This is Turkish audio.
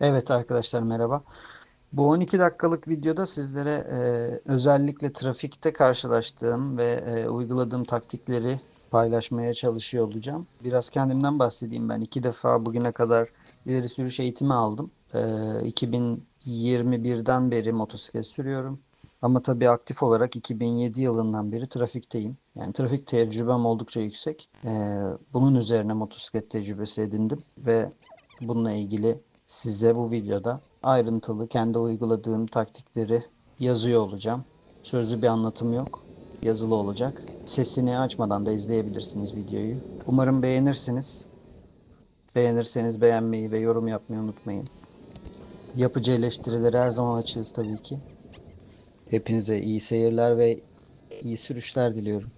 Evet arkadaşlar merhaba. Bu 12 dakikalık videoda sizlere e, özellikle trafikte karşılaştığım ve e, uyguladığım taktikleri paylaşmaya çalışıyor olacağım. Biraz kendimden bahsedeyim ben. iki defa bugüne kadar ileri sürüş eğitimi aldım. E, 2021'den beri motosiklet sürüyorum. Ama tabii aktif olarak 2007 yılından beri trafikteyim. Yani trafik tecrübem oldukça yüksek. E, bunun üzerine motosiklet tecrübesi edindim ve bununla ilgili size bu videoda ayrıntılı kendi uyguladığım taktikleri yazıyor olacağım. Sözlü bir anlatım yok. Yazılı olacak. Sesini açmadan da izleyebilirsiniz videoyu. Umarım beğenirsiniz. Beğenirseniz beğenmeyi ve yorum yapmayı unutmayın. Yapıcı eleştirileri her zaman açığız tabii ki. Hepinize iyi seyirler ve iyi sürüşler diliyorum.